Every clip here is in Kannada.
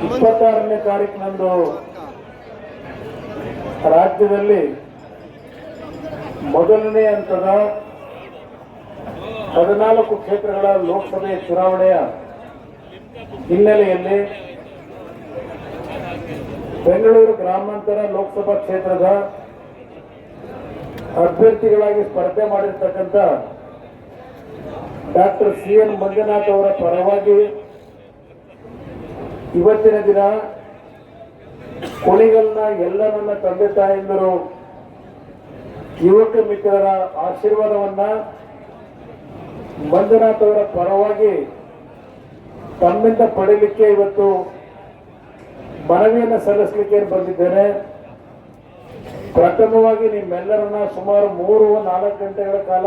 ಇಪ್ಪತ್ತಾರನೇ ತಾರೀಕಿನಂದು ರಾಜ್ಯದಲ್ಲಿ ಮೊದಲನೇ ಹಂತದ ಹದಿನಾಲ್ಕು ಕ್ಷೇತ್ರಗಳ ಲೋಕಸಭೆ ಚುನಾವಣೆಯ ಹಿನ್ನೆಲೆಯಲ್ಲಿ ಬೆಂಗಳೂರು ಗ್ರಾಮಾಂತರ ಲೋಕಸಭಾ ಕ್ಷೇತ್ರದ ಅಭ್ಯರ್ಥಿಗಳಾಗಿ ಸ್ಪರ್ಧೆ ಮಾಡಿರ್ತಕ್ಕಂಥ ಡಾಕ್ಟರ್ ಸಿ ಎನ್ ಮಂಜುನಾಥ್ ಅವರ ಪರವಾಗಿ ಇವತ್ತಿನ ದಿನ ಕೊಳಿಗಳನ್ನ ಎಲ್ಲ ನನ್ನ ತಂದೆ ತಾಯಂದಿರು, ಯುವಕ ಮಿತ್ರರ ಆಶೀರ್ವಾದವನ್ನ ಮಂಜುನಾಥ್ ಅವರ ಪರವಾಗಿ ತಮ್ಮಿಂದ ಪಡೀಲಿಕ್ಕೆ ಇವತ್ತು ಮನವಿಯನ್ನು ಸಲ್ಲಿಸಲಿಕ್ಕೆ ಬಂದಿದ್ದೇನೆ. ಪ್ರಥಮವಾಗಿ ನಿಮ್ಮೆಲ್ಲರನ್ನ ಸುಮಾರು ಮೂರು, ನಾಲ್ಕು ಗಂಟೆಗಳ ಕಾಲ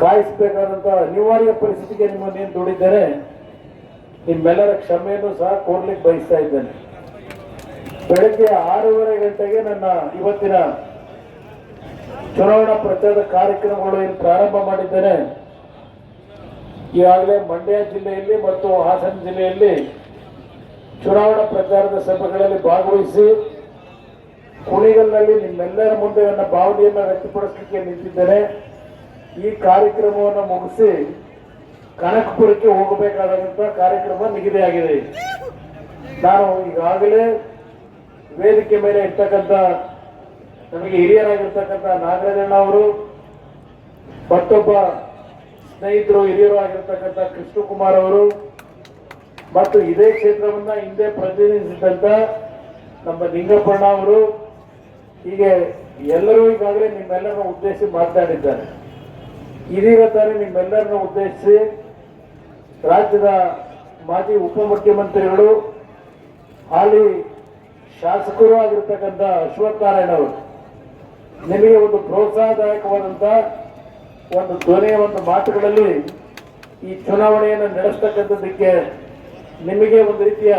ಕಾಯಿಸಬೇಕಾದಂತ ಅನಿವಾರ್ಯ ಪರಿಸ್ಥಿತಿಗೆ ನಿಮ್ಮನ್ನೇನು ದುಡಿದ್ದೇನೆ. ನಿಮ್ಮೆಲ್ಲರ ಕ್ಷಮೆಯನ್ನು ಸಹ ಕೋರ್ಲಿಕ್ಕೆ ಬಯಸ್ತಾ ಇದ್ದೇನೆ. ಬೆಳಗ್ಗೆ ಆರೂವರೆ ಗಂಟೆಗೆ ನನ್ನ ಇವತ್ತಿನ ಚುನಾವಣಾ ಪ್ರಚಾರದ ಕಾರ್ಯಕ್ರಮಗಳು ಇಲ್ಲಿ ಪ್ರಾರಂಭ ಮಾಡಿದ್ದೇನೆ. ಈಗಾಗಲೇ ಮಂಡ್ಯ ಜಿಲ್ಲೆಯಲ್ಲಿ ಮತ್ತು ಹಾಸನ ಜಿಲ್ಲೆಯಲ್ಲಿ ಚುನಾವಣಾ ಪ್ರಚಾರದ ಸಭೆಗಳಲ್ಲಿ ಭಾಗವಹಿಸಿ ಕುಣಿಗಲ್ನಲ್ಲಿ ನಿಮ್ಮೆಲ್ಲರ ಮುಂದೆ ನನ್ನ ಭಾವನೆಯನ್ನು ವ್ಯಕ್ತಪಡಿಸಲಿಕ್ಕೆ ನಿಂತಿದ್ದೇನೆ. ಈ ಕಾರ್ಯಕ್ರಮವನ್ನು ಮುಗಿಸಿ ಕನಕಪುರಕ್ಕೆ ಹೋಗಬೇಕಾದಂತ ಕಾರ್ಯಕ್ರಮ ನಿಗದಿಯಾಗಿದೆ ನಾನು ಈಗಾಗಲೇ ವೇದಿಕೆ ಮೇಲೆ ಇರ್ತಕ್ಕಂಥ ನಮಗೆ ಹಿರಿಯರಾಗಿರ್ತಕ್ಕಂಥ ನಾಗರಾಜಣ್ಣ ಅವರು, ಮತ್ತೊಬ್ಬ ಸ್ನೇಹಿತರು, ಹಿರಿಯರು ಆಗಿರ್ತಕ್ಕಂಥ ಕೃಷ್ಣಕುಮಾರ್ ಅವರು, ಮತ್ತು ಇದೇ ಕ್ಷೇತ್ರವನ್ನ ಹಿಂದೆ ಪ್ರತಿನಿಧಿಸಿದಂತ ನಮ್ಮ ನಿಂಗಪ್ಪಣ್ಣ ಅವರು, ಹೀಗೆ ಎಲ್ಲರೂ ಈಗಾಗಲೇ ನಿಮ್ಮೆಲ್ಲರನ್ನ ಉದ್ದೇಶಿಸಿ ಮಾತನಾಡಿದ್ದಾರೆ ಇದೀಗ ತಾನೇ ನಿಮ್ಮೆಲ್ಲರನ್ನ ಉದ್ದೇಶಿಸಿ ರಾಜ್ಯದ ಮಾಜಿ ಉಪಮುಖ್ಯಮಂತ್ರಿಗಳು, ಹಾಲಿ ಶಾಸಕರು ಆಗಿರ್ತಕ್ಕಂಥ ಅಶ್ವಥ್ ನಾರಾಯಣ ಅವರು, ನಿಮಗೆ ಒಂದು ಪ್ರೋತ್ಸಾಹದಾಯಕವಾದಂಥ ಒಂದು ಧ್ವನಿಯ ಒಂದು ಮಾತುಗಳಲ್ಲಿ ಈ ಚುನಾವಣೆಯನ್ನು ನಡೆಸ್ತಕ್ಕಂಥದ್ದಕ್ಕೆ ನಿಮಗೆ ಒಂದು ರೀತಿಯ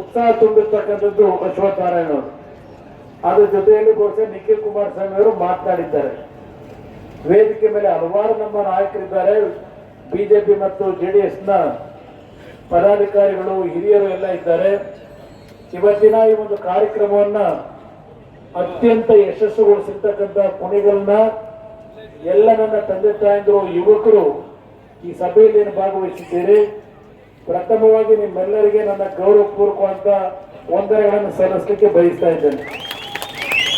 ಉತ್ಸಾಹ ತುಂಬಿರ್ತಕ್ಕಂಥದ್ದು ಅಶ್ವಥ್ ನಾರಾಯಣ ಅವರು. ಅದರ ಜೊತೆಯಲ್ಲಿ ಬಹುಶಃ ನಿಖಿಲ್ ಕುಮಾರಸ್ವಾಮಿ ಅವರು ಮಾತನಾಡಿದ್ದಾರೆ. ವೇದಿಕೆ ಮೇಲೆ ಹಲವಾರು ನಮ್ಮ ನಾಯಕರಿದ್ದಾರೆ. ಬಿಜೆಪಿ ಮತ್ತು ಜೆ ಡಿ ನ ಪದಾಧಿಕಾರಿಗಳು, ಹಿರಿಯರು ಎಲ್ಲ ಇದ್ದಾರೆ. ಇವತ್ತಿನ ಈ ಒಂದು ಕಾರ್ಯಕ್ರಮವನ್ನ ಅತ್ಯಂತ ಯಶಸ್ಸುಗೊಳಿಸಿರ್ತಕ್ಕಂಥ ಕುಣಿಗಲ್ನ ಎಲ್ಲ ನನ್ನ ತಂದೆ ತಾಯಂದಿರು, ಯುವಕರು ಈ ಸಭೆಯಲ್ಲಿ ಏನು ಭಾಗವಹಿಸಿದ್ದೀರಿ? ಪ್ರಥಮವಾಗಿ ನಿಮ್ಮೆಲ್ಲರಿಗೆ ನನ್ನ ಗೌರವಪೂರ್ವಕವಾದ ವಂದನೆಗಳನ್ನು ಸಲ್ಲಿಸಲಿಕ್ಕೆ ಬಯಸ್ತಾ ಇದ್ದೇನೆ.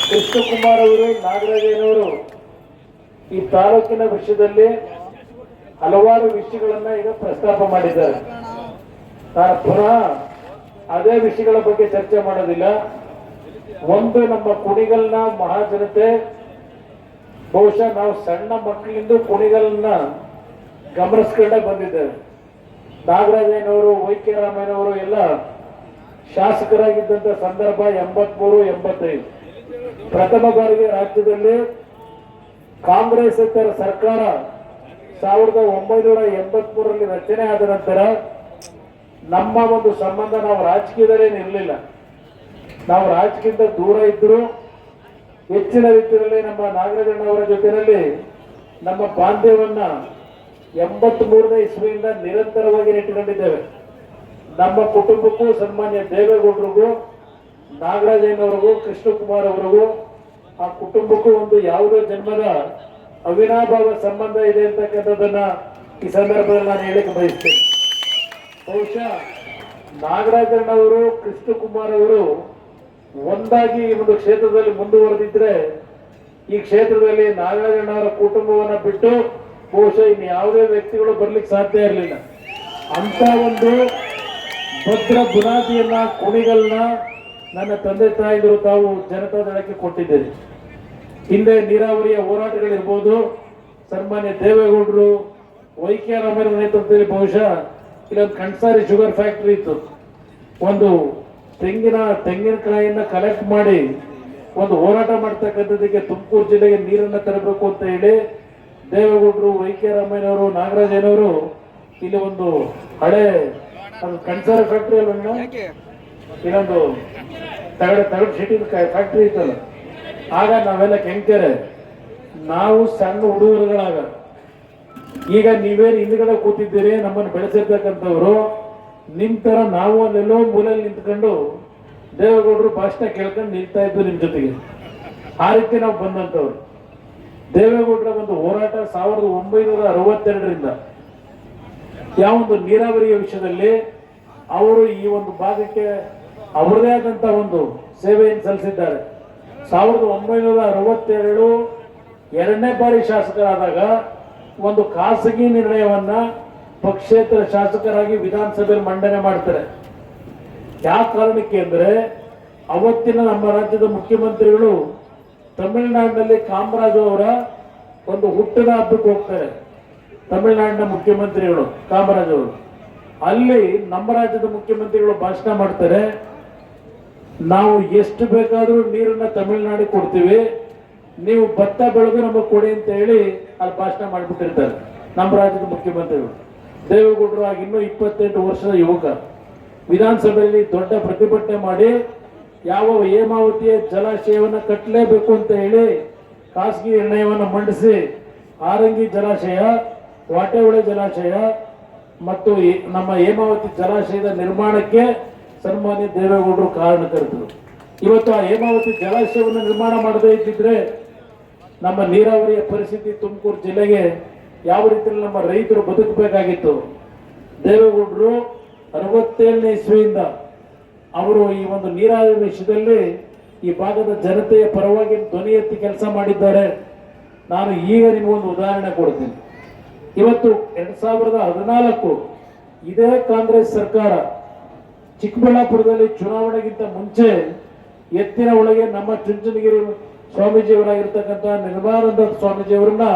ಕೃಷ್ಣಕುಮಾರ್ ಅವರು, ನಾಗರಾಜಯ್ಯನವರು ಈ ತಾಲೂಕಿನ ವಿಷಯದಲ್ಲಿ ಹಲವಾರು ವಿಷಯಗಳನ್ನ ಈಗ ಪ್ರಸ್ತಾಪ ಮಾಡಿದ್ದಾರೆ. ನಾನು ಪುನಃ ಅದೇ ವಿಷಯಗಳ ಬಗ್ಗೆ ಚರ್ಚೆ ಮಾಡೋದಿಲ್ಲ. ಒಂದು ನಮ್ಮ ಕುಣಿಗಲ್ನ ಮಹಾಜನತೆ, ಬಹುಶಃ ನಾವು ಸಣ್ಣ ಮಕ್ಕಳಿಂದ ಕುಣಿಗಲ್ನ ಗಮನಿಸ್ಕೊಂಡೇ ಬಂದಿದ್ದೇವೆ ನಾಗರಾಜನವರು ವೈ ಕೆ ರಾಮಯ್ಯನವರು ಎಲ್ಲ ಶಾಸಕರಾಗಿದ್ದಂತ ಸಂದರ್ಭ ಎಂಬತ್ಮೂರು, ಎಂಬತ್ತೈದು. ಪ್ರಥಮ ಬಾರಿಗೆ ರಾಜ್ಯದಲ್ಲಿ ಕಾಂಗ್ರೆಸ್ ಸರ್ಕಾರ ಸಾವಿರದ ಒಂಬೈನೂರ ಎಂಬತ್ಮೂರರಲ್ಲಿ ರಚನೆ ಆದ ನಂತರ ನಮ್ಮ ಒಂದು ಸಂಬಂಧ ನಾವು ರಾಜಕೀಯದಲ್ಲೇನು ಇರಲಿಲ್ಲ. ನಾವು ರಾಜಕೀಯದಿಂದ ದೂರ ಇದ್ದರೂ ಹೆಚ್ಚಿನ ರೀತಿಯಲ್ಲಿ ನಮ್ಮ ನಾಗರಾಜಣ್ಣವರ ಜೊತೆಯಲ್ಲಿ ನಮ್ಮ ಬಾಂಧವ್ಯವನ್ನ ಎಂಬತ್ ಮೂರನೇ ಇಸ್ವಿಯಿಂದ ನಿರಂತರವಾಗಿ ಇಟ್ಟುಕೊಂಡಿದ್ದೇವೆ ನಮ್ಮ ಕುಟುಂಬಕ್ಕೂ ಸನ್ಮಾನ್ಯ ದೇವೇಗೌಡರಿಗೂ ನಾಗರಾಜಯ್ಯನವರಿಗೂ ಕೃಷ್ಣಕುಮಾರ್ ಅವರಿಗೂ, ಆ ಕುಟುಂಬಕ್ಕೂ ಒಂದು ಯಾವುದೇ ಜನ್ಮದ ಅವಿನಾಭಾವ ಸಂಬಂಧ ಇದೆ ಅಂತಕ್ಕಂಥದ್ದನ್ನ ಈ ಸಂದರ್ಭದಲ್ಲಿ ನಾನು ಹೇಳಕ್ಕೆ ಬಯಸ್ತೇನೆ. ಬಹುಶಃ ನಾಗರಾಜಣ್ಣವರು ಕೃಷ್ಣಕುಮಾರ್ ಅವರು ಒಂದಾಗಿ ಈ ಒಂದು ಕ್ಷೇತ್ರದಲ್ಲಿ ಮುಂದುವರೆದಿದ್ರೆ ಈ ಕ್ಷೇತ್ರದಲ್ಲಿ ನಾಗರಾಜಣ್ಣವರ ಕುಟುಂಬವನ್ನ ಬಿಟ್ಟು ಬಹುಶಃ ಇನ್ನು ಯಾವುದೇ ವ್ಯಕ್ತಿಗಳು ಬರ್ಲಿಕ್ಕೆ ಸಾಧ್ಯ ಇರಲಿಲ್ಲ. ಅಂತ ಒಂದು ಭದ್ರ ಬುನಾದಿಯನ್ನ, ಕುಣಿಗಲ್ನ ನನ್ನ ತಂದೆ ತಾಯಿಗಳು ತಾವು ಜನತಾ ದಳಕ್ಕೆ ಕೊಟ್ಟಿದ್ದೀರಿ. ಹಿಂದೆ ನೀರಾವರಿಯ ಹೋರಾಟಗಳಿರ್ಬೋದು ಸನ್ಮಾನ್ಯ ದೇವೇಗೌಡರು ವೈ ಕೆ ರಾಮಯ್ಯ ನೇತೃತ್ವದಲ್ಲಿ ಬಹುಶಃ ಇಲ್ಲೊಂದು ಕಣ್ಸಾರಿ ಶುಗರ್ ಫ್ಯಾಕ್ಟ್ರಿ ಇತ್ತು. ಒಂದು ತೆಂಗಿನ ತೆಂಗಿನಕಾಯಿಯನ್ನ ಕಲೆಕ್ಟ್ ಮಾಡಿ ಒಂದು ಹೋರಾಟ ಮಾಡ್ತಕ್ಕಂಥದ್ದಕ್ಕೆ ತುಮಕೂರು ಜಿಲ್ಲೆಗೆ ನೀರನ್ನ ತರಬೇಕು ಅಂತ ಹೇಳಿ ದೇವೇಗೌಡರು ವೈ ಕೆ ರಾಮಯ್ಯನವರು ನಾಗರಾಜನವರು ಇಲ್ಲಿ ಒಂದು ಹಳೆ ಅದು ಕಣ್ಸಾರ ಫ್ಯಾಕ್ಟ್ರಿ ಅಲ್ವ ಇನ್ನೊಂದು ತಗಡ ತಗಡ ಶೆಟ್ಟಿನ ಫ್ಯಾಕ್ಟ್ರಿ ಇತ್ತಲ್ಲ. ಆಗ ನಾವೆಲ್ಲ ಕೆಂಕೆರೆ ನಾವು ಸಣ್ಣ ಹುಡುಗರುಗಳಾಗ. ಈಗ ನೀವೇನು ಹಿಂದ್ಗಡೆ ಕೂತಿದ್ದೀರಿ, ನಮ್ಮನ್ನು ಬೆಳೆಸಿರ್ತಕ್ಕಂಥವ್ರು ನಿಮ್ ತರ ನಾವು ಅಲ್ಲೆಲ್ಲೋ ಮೂಲೆಯಲ್ಲಿ ನಿಂತ್ಕೊಂಡು ದೇವೇಗೌಡರು ಭಾಷಣ ಕೇಳ್ಕೊಂಡು ನಿಲ್ತಾ ಇದ್ದು ನಿಮ್ ಜೊತೆಗೆ. ಆ ರೀತಿ ನಾವು ಬಂದಂಥವ್ರು. ದೇವೇಗೌಡರ ಒಂದು ಹೋರಾಟ ಸಾವಿರದ ಒಂಬೈನೂರ ಅರವತ್ತೆರಡರಿಂದ. ಯಾವೊಂದು ನೀರಾವರಿಯ ವಿಷಯದಲ್ಲಿ ಅವರು ಈ ಒಂದು ಭಾಗಕ್ಕೆ ಅವರದೇ ಆದಂತಹ ಒಂದು ಸೇವೆಯನ್ನು ಸಲ್ಲಿಸಿದ್ದಾರೆ. ಸಾವಿರದ ಒಂಬೈನೂರ ಅರವತ್ತೆರಡು ಎರಡನೇ ಬಾರಿ ಶಾಸಕರಾದಾಗ ಒಂದು ಖಾಸಗಿ ನಿರ್ಣಯವನ್ನ ಪಕ್ಷೇತರ ಶಾಸಕರಾಗಿ ವಿಧಾನಸಭೆಯಲ್ಲಿ ಮಂಡನೆ ಮಾಡ್ತಾರೆ. ಯಾವ ಕಾರಣಕ್ಕೆ ಅಂದ್ರೆ ಅವತ್ತಿನ ನಮ್ಮ ರಾಜ್ಯದ ಮುಖ್ಯಮಂತ್ರಿಗಳು ತಮಿಳುನಾಡಿನಲ್ಲಿ ಕಾಮರಾಜು ಅವರ ಒಂದು ಹುಟ್ಟಿನ ಹಬ್ಬಕ್ಕೆ ಹೋಗ್ತಾರೆ. ತಮಿಳುನಾಡಿನ ಮುಖ್ಯಮಂತ್ರಿಗಳು ಕಾಮರಾಜ್ ಅವರು. ಅಲ್ಲಿ ನಮ್ಮ ರಾಜ್ಯದ ಮುಖ್ಯಮಂತ್ರಿಗಳು ಭಾಷಣ ಮಾಡ್ತಾರೆ. ನಾವು ಎಷ್ಟು ಬೇಕಾದರೂ ನೀರನ್ನ ತಮಿಳುನಾಡಿಗೆ ಕೊಡ್ತೀವಿ. ನೀವು ಭತ್ತ ಬೆಳೆದು ನಮಗೆ ಕೊಡಿ ಅಂತ ಹೇಳಿ ಅಲ್ಲಿ ಭಾಷಣ ಮಾಡಿಬಿಟ್ಟಿರ್ತಾರೆ. ನಮ್ಮ ರಾಜ್ಯದ ಮುಖ್ಯಮಂತ್ರಿಗಳು. ದೇವೇಗೌಡರು ಆಗ ಇನ್ನೂ ಇಪ್ಪತ್ತೆಂಟು ವರ್ಷದ ಯುವಕ. ವಿಧಾನಸಭೆಯಲ್ಲಿ ದೊಡ್ಡ ಪ್ರತಿಭಟನೆ ಮಾಡಿ ಯಾವ ಹೇಮಾವತಿಯ ಜಲಾಶಯವನ್ನು ಕಟ್ಟಲೇಬೇಕು ಅಂತ ಹೇಳಿ ಖಾಸಗಿ ನಿರ್ಣಯವನ್ನು ಮಂಡಿಸಿ ಆರಂಗಿ ಜಲಾಶಯ, ವಾಟೆಹೊಳೆ ಜಲಾಶಯ ಮತ್ತು ನಮ್ಮ ಹೇಮಾವತಿ ಜಲಾಶಯದ ನಿರ್ಮಾಣಕ್ಕೆ ಸನ್ಮಾನ್ಯ ದೇವೇಗೌಡರು ಕಾರಣಕರ್ತರು. ಇವತ್ತು ಆ ಹೇಮಾವತಿ ಜಲಾಶಯವನ್ನು ನಿರ್ಮಾಣ ಮಾಡದೇ ಇದ್ದಿದ್ರೆ ನಮ್ಮ ನೀರಾವರಿಯ ಪರಿಸ್ಥಿತಿ ತುಮಕೂರು ಜಿಲ್ಲೆಗೆ ಯಾವ ರೀತಿಯಲ್ಲಿ ನಮ್ಮ ರೈತರು ಬದುಕಬೇಕಾಗಿತ್ತು. ದೇವೇಗೌಡರು ಅರವತ್ತೇಳನೇ ಇಸ್ವಿಯಿಂದ ಅವರು ಈ ಒಂದು ನೀರಾವರಿ ವಿಷಯದಲ್ಲಿ ಈ ಭಾಗದ ಜನತೆಯ ಪರವಾಗಿ ಧ್ವನಿ ಎತ್ತಿ ಕೆಲಸ ಮಾಡಿದ್ದಾರೆ. ನಾನು ಈಗ ನಿಮಗೊಂದು ಉದಾಹರಣೆ ಕೊಡ್ತೀನಿ. ಇವತ್ತು ಎರಡು ಸಾವಿರದ ಹದಿನಾಲ್ಕು ಇದೇ ಕಾಂಗ್ರೆಸ್ ಸರ್ಕಾರ ಚಿಕ್ಕಬಳ್ಳಾಪುರದಲ್ಲಿ ಚುನಾವಣೆಗಿಂತ ಮುಂಚೆ ಎತ್ತಿನ ಒಳಗೆ ನಮ್ಮ ಚುಂಚನಗಿರಿ ಸ್ವಾಮೀಜಿಯವರಾಗಿರ್ತಕ್ಕಂಥ ನಿರ್ಮಾನಂದ ಸ್ವಾಮೀಜಿಯವರನ್ನ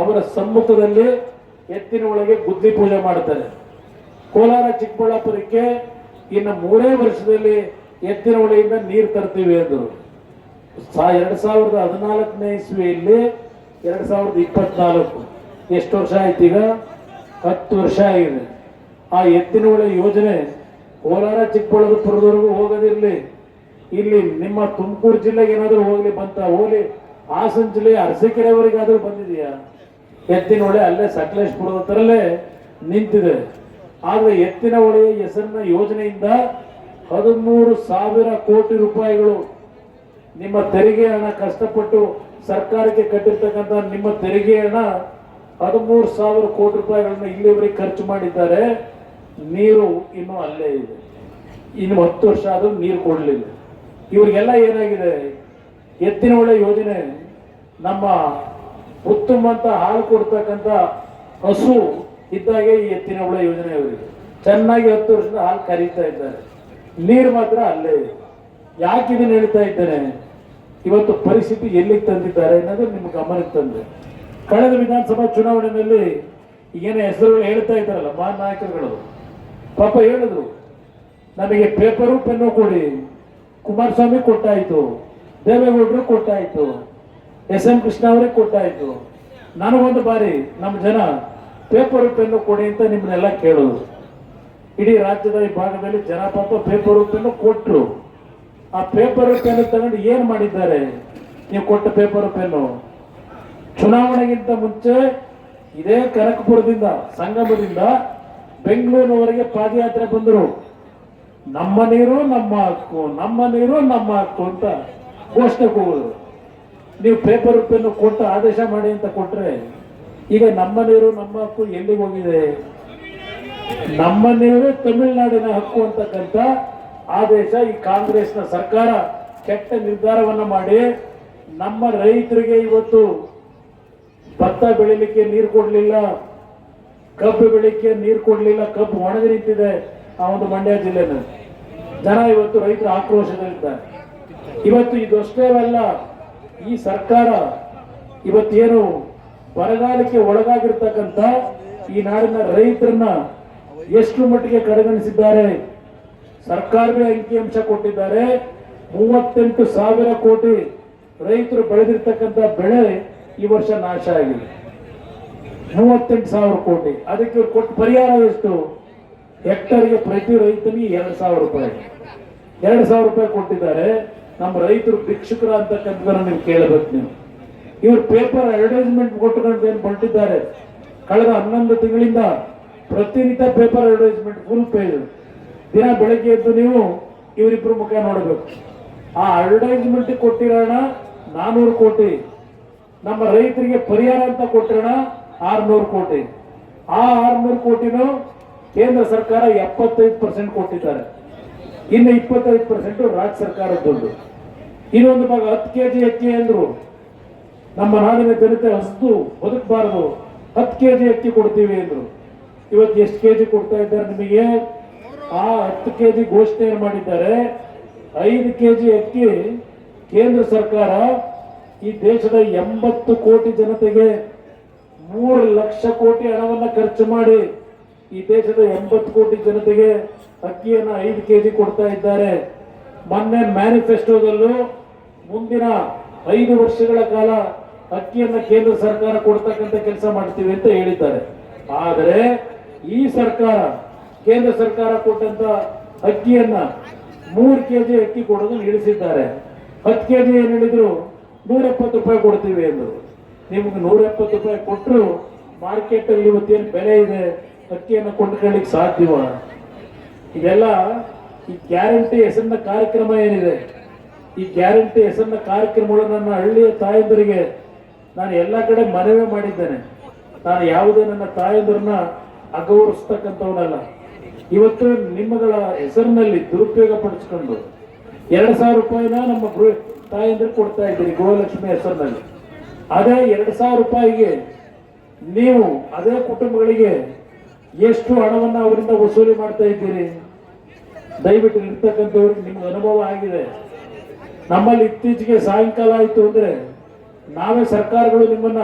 ಅವರ ಸಮ್ಮುಖದಲ್ಲಿ ಎತ್ತಿನ ಒಳಗೆ ಬುದ್ಧಿ ಪೂಜೆ ಮಾಡ್ತಾರೆ. ಕೋಲಾರ ಚಿಕ್ಕಬಳ್ಳಾಪುರಕ್ಕೆ ಇನ್ನು ಮೂರೇ ವರ್ಷದಲ್ಲಿ ಎತ್ತಿನ ಒಳೆಯಿಂದ ನೀರು ತರ್ತೀವಿ ಎಂದರು ಎರಡ್ ಸಾವಿರದ ಹದಿನಾಲ್ಕನೇ ಇಸ್ವಿಯಲ್ಲಿ ಎರಡ್ ಸಾವಿರದ ಇಪ್ಪತ್ನಾಲ್ಕು. ಎಷ್ಟು ವರ್ಷ ಆಯ್ತೀಗ? ಹತ್ತು ವರ್ಷ ಆಗಿದೆ. ಆ ಎತ್ತಿನ ಒಳ ಯೋಜನೆ ಕೋಲಾರ ಚಿಕ್ಕಬಳ್ಳಾಪುರದವರೆಗೂ ಹೋಗೋದಿರಲಿ ಇಲ್ಲಿ ನಿಮ್ಮ ತುಮಕೂರು ಜಿಲ್ಲೆಗೆ ಏನಾದರೂ ಹೋಗ್ಲಿ, ಬಂತ ಹೋಗ್ಲಿ. ಹಾಸನ ಜಿಲ್ಲೆ ಅರಸೀಕೆರೆವರೆಗಾದರೂ ಬಂದಿದೆಯಾ ಎತ್ತಿನ ಹೊಳೆ ಅಲ್ಲೇ ಸಕಲೇಶ್ಪುರದ ಹತ್ರಲ್ಲೇ ನಿಂತಿದೆ. ಆದರೆ ಎತ್ತಿನ ಹೊಳೆಯ ಹೆಸರಿನ ಯೋಜನೆಯಿಂದ ಹದಿಮೂರು ಸಾವಿರ ಕೋಟಿ ರೂಪಾಯಿಗಳು ನಿಮ್ಮ ತೆರಿಗೆ ಹಣ ಕಷ್ಟಪಟ್ಟು ಸರ್ಕಾರಕ್ಕೆ ಕಟ್ಟಿರ್ತಕ್ಕಂಥ ನಿಮ್ಮ ತೆರಿಗೆ ಹಣ ಹದಿಮೂರು ಸಾವಿರ ಕೋಟಿ ರೂಪಾಯಿಗಳನ್ನ ಇಲ್ಲಿವರೆಗೆ ಖರ್ಚು ಮಾಡಿದ್ದಾರೆ. ನೀರು ಇನ್ನೂ ಅಲ್ಲೇ ಇದೆ. ಇನ್ನು ಹತ್ತು ವರ್ಷ ಆದ್ರೂ ನೀರು ಕೊಡಲಿಲ್ಲ. ಇವರಿಗೆಲ್ಲ ಏನಾಗಿದೆ? ಎತ್ತಿನ ಒಳ್ಳೆ ಯೋಜನೆ. ನಮ್ಮ ಉತ್ತಮ ಅಂತ ಹಾಲು ಕೊಡ್ತಕ್ಕಂಥ ಹಸು ಇದ್ದಾಗೆ ಈ ಎತ್ತಿನ ಹುಳ ಯೋಜನೆ ಇವರಿಗೆ. ಚೆನ್ನಾಗಿ ಹತ್ತು ವರ್ಷದ ಹಾಲು ಕರೀತಾ ಇದ್ದಾರೆ. ನೀರು ಮಾತ್ರ ಅಲ್ಲೇ ಇದೆ. ಯಾಕೆ ಇದನ್ನ ಹೇಳ್ತಾ ಇದ್ದೇನೆ? ಇವತ್ತು ಪರಿಸ್ಥಿತಿ ಎಲ್ಲಿಗೆ ತಂದಿದ್ದಾರೆ ಅನ್ನೋದು ನಿಮ್ಮ ಗಮನಕ್ಕೆ ತಂದೆ. ಕಳೆದ ವಿಧಾನಸಭಾ ಚುನಾವಣೆಯಲ್ಲಿ ಏನೇ ಹೆಸರುಗಳು ಹೇಳ್ತಾ ಇದ್ದಾರಲ್ಲ ಮಹಾನ್ ನಾಯಕರುಗಳು ಪಾಪ ಹೇಳಿದ್ರು ನಮಗೆ ಪೇಪರು ಪೆನ್ನು ಕೊಡಿ, ಕುಮಾರಸ್ವಾಮಿ ಕೊಟ್ಟಾಯಿತು, ದೇವೇಗೌಡರು ಕೊಟ್ಟಾಯಿತು, ಎಸ್ ಎಂ ಕೃಷ್ಣ ಅವರಿಗೆ ಕೊಟ್ಟಾಯ್ತು. ನನಗೊಂದು ಬಾರಿ ನಮ್ಮ ಜನ ಪೇಪರು ಪೆನ್ನು ಕೊಡಿ ಅಂತ ನಿಮ್ಮನ್ನೆಲ್ಲ ಕೇಳೋದು ಇಡೀ ರಾಜ್ಯದ ಈ ಭಾಗದಲ್ಲಿ ಜನ ಪಾಪ ಪೇಪರು ಪೆನ್ನು ಕೊಟ್ಟರು ಆ ಪೇಪರ್ ಪೆನ್ನು ತಗೊಂಡು ಏನು ಮಾಡಿದ್ದಾರೆ? ನೀವು ಕೊಟ್ಟ ಪೇಪರ್ ಪೆನ್ನು ಚುನಾವಣೆಗಿಂತ ಮುಂಚೆ ಇದೇ ಕನಕಪುರದಿಂದ, ಸಂಗಮದಿಂದ ಬೆಂಗಳೂರಿನವರೆಗೆ ಪಾದಯಾತ್ರೆ ಬಂದರು. ನಮ್ಮ ನೀರು, ನಮ್ಮ ಹಕ್ಕು, ನಮ್ಮ ನೀರು, ನಮ್ಮ ಹಕ್ಕು ಅಂತ ಘೋಷಣೆ ಹೋಗೋದು ನೀವು ಪೇಪರ್ ಪೆನ್ನು ಕೊಟ್ಟು ಆದೇಶ ಮಾಡಿ ಅಂತ ಕೊಟ್ರೆ, ಈಗ ನಮ್ಮ ನೀರು, ನಮ್ಮ ಹಕ್ಕು ಎಲ್ಲಿಗೆ ಹೋಗಿದೆ? ನಮ್ಮ ನೀರು ತಮಿಳುನಾಡಿನ ಹಕ್ಕು ಅಂತಕ್ಕಂಥ ಆದೇಶ ಈ ಕಾಂಗ್ರೆಸ್ನ ಸರ್ಕಾರ ಕೆಟ್ಟ ನಿರ್ಧಾರವನ್ನ ಮಾಡಿ, ನಮ್ಮ ರೈತರಿಗೆ ಇವತ್ತು ಭತ್ತ ಬೆಳಿಲಿಕ್ಕೆ ನೀರು ಕೊಡ್ಲಿಲ್ಲ. ಕಬ್ಬು ಬೆಳಿಕೆ ನೀರು ಕೊಡ್ಲಿಲ್ಲ, ಕಬ್ಬು ಒಣಗಿ ನಿಂತಿದೆ ಆ ಒಂದು ಮಂಡ್ಯ ಜಿಲ್ಲೆನ. ಜನ ಇವತ್ತು ರೈತರ ಆಕ್ರೋಶದಲ್ಲಿದ್ದಾರೆ. ಇವತ್ತು ಇದಷ್ಟೇ ಅಲ್ಲ, ಈ ಸರ್ಕಾರ ಇವತ್ತೇನು ಬರಗಾಲಕ್ಕೆ ಒಳಗಾಗಿರ್ತಕ್ಕಂಥ ಈ ನಾಡಿನ ರೈತರನ್ನ ಎಷ್ಟು ಮಟ್ಟಿಗೆ ಕಡೆಗಣಿಸಿದ್ದಾರೆ? ಸರ್ಕಾರವೇ ಅಂಕಿಅಂಶ ಕೊಟ್ಟಿದ್ದಾರೆ. ಮೂವತ್ತೆಂಟು ಸಾವಿರ ಕೋಟಿ ರೈತರು ಬೆಳೆದಿರ್ತಕ್ಕಂಥ ಬೆಳೆ ಈ ವರ್ಷ ನಾಶ ಆಗಿದೆ. ಮೂವತ್ತೆಂಟು ಸಾವಿರ ಕೋಟಿ. ಅದಕ್ಕೆ ಇವ್ರು ಕೊಟ್ಟು ಪರಿಹಾರ ಎಷ್ಟು? ಹೆಕ್ಟರ್ಗೆ ಪ್ರತಿ ರೈತನಿಗೆ ಎರಡು ಸಾವಿರ ರೂಪಾಯಿ. ಎರಡು ಸಾವಿರ ರೂಪಾಯಿ ಕೊಟ್ಟಿದ್ದಾರೆ. ನಮ್ಮ ರೈತರು ಭಿಕ್ಷುಕರ ಅಂತಕ್ಕಂಥದ್ದನ್ನ ನೀವು ಕೇಳಬೇಕು ನೀವು. ಇವರು ಪೇಪರ್ ಅಡ್ವರ್ಟೈಸ್ಮೆಂಟ್ ಕೊಟ್ಟುಕೊಂಡು ಏನು ಹೊರಟಿದ್ದಾರೆ? ಕಳೆದ ಹನ್ನೊಂದು ತಿಂಗಳಿಂದ ಪ್ರತಿನಿತ್ಯ ಪೇಪರ್ ಅಡ್ವರ್ಟೈಸ್ಮೆಂಟ್ ಫುಲ್ ಪೇಜ್ ದಿನ ಬೆಳಗ್ಗೆ ಎದ್ದು ನೀವು ಇವರಿಬ್ಬರು ಮುಖ ನೋಡಬೇಕು. ಆ ಅಡ್ವರ್ಟೈಸ್ಮೆಂಟ್ ಕೊಟ್ಟಿರೋಣ ನಾನೂರು ಕೋಟಿ. ನಮ್ಮ ರೈತರಿಗೆ ಪರಿಹಾರ ಅಂತ ಕೊಟ್ಟಿರೋಣ ಆರ್ನೂರು ಕೋಟಿ. ಆ ಆರ್ನೂರು ಕೋಟಿನೂ ಕೇಂದ್ರ ಸರ್ಕಾರ ಎಪ್ಪತ್ತೈದು ಪರ್ಸೆಂಟ್ ಕೊಟ್ಟಿದ್ದಾರೆ. ಇನ್ನು ಇಪ್ಪತ್ತೈದು ಪರ್ಸೆಂಟ್ ರಾಜ್ಯ ಸರ್ಕಾರದ ದುಡ್ಡು. ಇನ್ನೊಂದು ಭಾಗ ಹತ್ತು ಕೆ ಜಿ ಅಕ್ಕಿ ಅಂದ್ರು, ನಮ್ಮ ನಾಡಿನ ಜನತೆ ಹಸಿದು ಬದುಕಬಾರದು. ಹತ್ತು ಕೆ ಜಿ ಅಕ್ಕಿ ಕೊಡ್ತೀವಿ ಅಂದ್ರು. ಇವತ್ತು ಎಷ್ಟು ಕೆ ಜಿ ಕೊಡ್ತಾ ಇದ್ದಾರೆ ನಿಮಗೆ? ಆ ಹತ್ತು ಕೆ ಜಿ ಘೋಷಣೆ ಮಾಡಿದ್ದಾರೆ. ಐದು ಕೆ ಜಿ ಅಕ್ಕಿ ಕೇಂದ್ರ ಸರ್ಕಾರ ಈ ದೇಶದ ಎಂಬತ್ತು ಕೋಟಿ ಜನತೆಗೆ ಮೂರು ಲಕ್ಷ ಕೋಟಿ ಹಣವನ್ನ ಖರ್ಚು ಮಾಡಿ ಈ ದೇಶದ ಎಂಬತ್ತು ಕೋಟಿ ಜನತೆಗೆ ಅಕ್ಕಿಯನ್ನು ಐದು ಕೆಜಿ ಕೊಡ್ತಾ ಇದ್ದಾರೆ. ಮೊನ್ನೆ ಮ್ಯಾನಿಫೆಸ್ಟೋದಲ್ಲೂ ಮುಂದಿನ ಐದು ವರ್ಷಗಳ ಕಾಲ ಅಕ್ಕಿಯನ್ನ ಕೇಂದ್ರ ಸರ್ಕಾರ ಕೊಡ್ತಕ್ಕಂಥ ಕೆಲಸ ಮಾಡ್ತೀವಿ ಅಂತ ಹೇಳಿದ್ದಾರೆ. ಆದರೆ ಈ ಸರ್ಕಾರ, ಕೇಂದ್ರ ಸರ್ಕಾರ ಕೊಟ್ಟಂತ ಅಕ್ಕಿಯನ್ನ ಮೂರು ಕೆಜಿ ಅಕ್ಕಿ ಕೊಡೋದು ಇಳಿಸಿದ್ದಾರೆ. ಹತ್ತು ಕೆಜಿ ಏನ್ ಹೇಳಿದ್ರು ನೂರ ರೂಪಾಯಿ ಕೊಡ್ತೀವಿ ಎಂದರು ನಿಮ್ಗೆ ನೂರ ಎಪ್ಪತ್ತು ರೂಪಾಯಿ ಕೊಟ್ಟರು ಮಾರ್ಕೆಟ್ ಅಲ್ಲಿ ಇವತ್ತೇನು ಬೆಲೆ ಇದೆ? ಅಕ್ಕಿಯನ್ನು ಕೊಂಡ್ಕೊಳ್ಳಿಕ್ಕೆ ಸಾಧ್ಯವ? ಇದೆಲ್ಲ ಈ ಗ್ಯಾರಂಟಿ ಹೆಸರಿನ ಕಾರ್ಯಕ್ರಮ ಏನಿದೆ? ಈ ಗ್ಯಾರಂಟಿ ಹೆಸರಿನ ಕಾರ್ಯಕ್ರಮಗಳು ನನ್ನ ಹಳ್ಳಿಯ ತಾಯಂದರಿಗೆ ನಾನು ಎಲ್ಲ ಕಡೆ ಮನವಿ ಮಾಡಿದ್ದೇನೆ. ನಾನು ಯಾವುದೇ ನನ್ನ ತಾಯಂದ್ರನ್ನ ಅಗೌರವಿಸ್ತಕ್ಕಂಥವನಲ್ಲ. ಇವತ್ತು ನಿಮ್ಮಗಳ ಹೆಸರಿನಲ್ಲಿ ದುರುಪಯೋಗ ಪಡಿಸ್ಕೊಂಡು ಎರಡು ಸಾವಿರ ರೂಪಾಯಿನ ನಮ್ಮ ಗೃಹ ಕೊಡ್ತಾ ಇದ್ದೀರಿ ಗೋಲಕ್ಷ್ಮಿ ಹೆಸರಿನಲ್ಲಿ. ಅದೇ ಎರಡು ಸಾವಿರ ರೂಪಾಯಿಗೆ ನೀವು ಅದೇ ಕುಟುಂಬಗಳಿಗೆ ಎಷ್ಟು ಹಣವನ್ನು ಅವರಿಂದ ವಸೂಲಿ ಮಾಡ್ತಾ ಇದ್ದೀರಿ? ದಯವಿಟ್ಟು ಇರ್ತಕ್ಕಂಥವ್ರಿಗೆ ನಿಮ್ಗೆ ಅನುಭವ ಆಗಿದೆ. ನಮ್ಮಲ್ಲಿ ಇತ್ತೀಚೆಗೆ ಸಾಯಂಕಾಲ ಆಯಿತು ಅಂದ್ರೆ ನಾವೇ ಸರ್ಕಾರಗಳು ನಿಮ್ಮನ್ನ